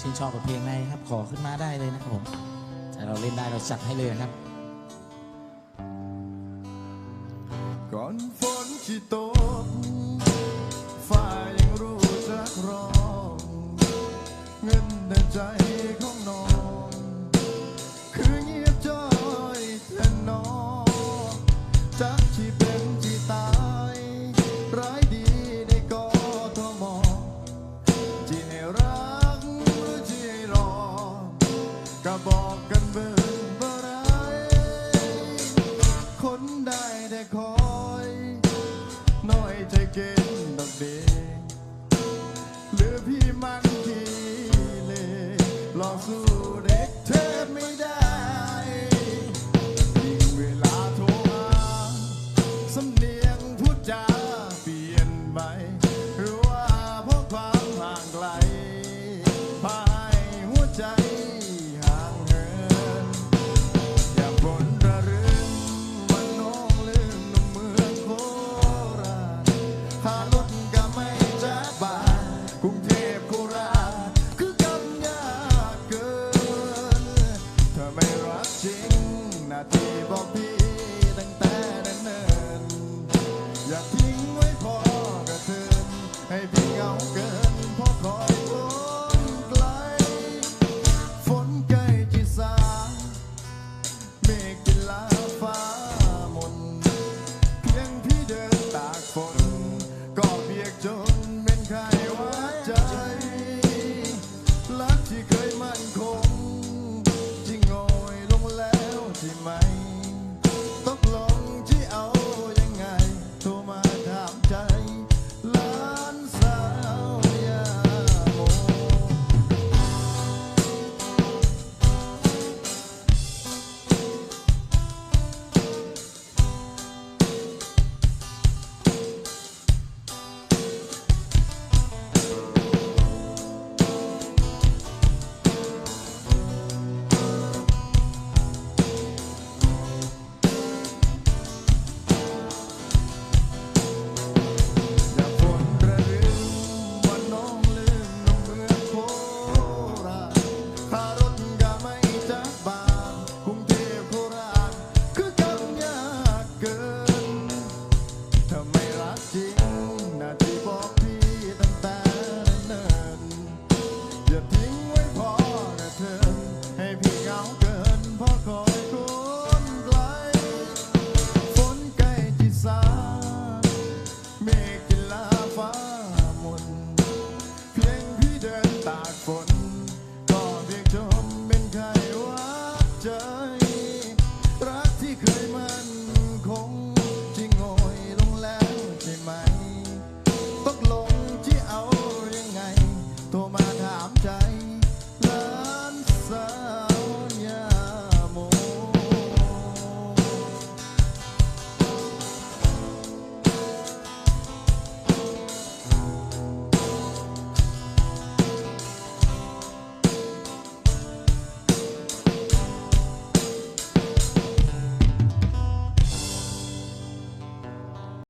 ชื่นชอบกับเพลงไหนครับ ขอขึ้นมาได้เลยนะครับผมถ้าเราเล่นได้เราจัดให้เลยครับ ก่อนฝนที่ตกฟ้ายังรู้จักรองเงินในใจ ถ้าลุดก็ไม่จะบานกรุงเทพโคราชคือกำยากเกินเธอไม่รักจริงนาทีบอกพี่ตั้งแต่เนินอย่าทิ้งไว้พอกระเทิให้พี่เหาเกิน ที่เคยมั่นคงที่งอยลงแล้วที่ไม่ รักที่เคยมันคงที่งอลงแล้วใช่ไหมตกลงที่เอายังไงโทรมา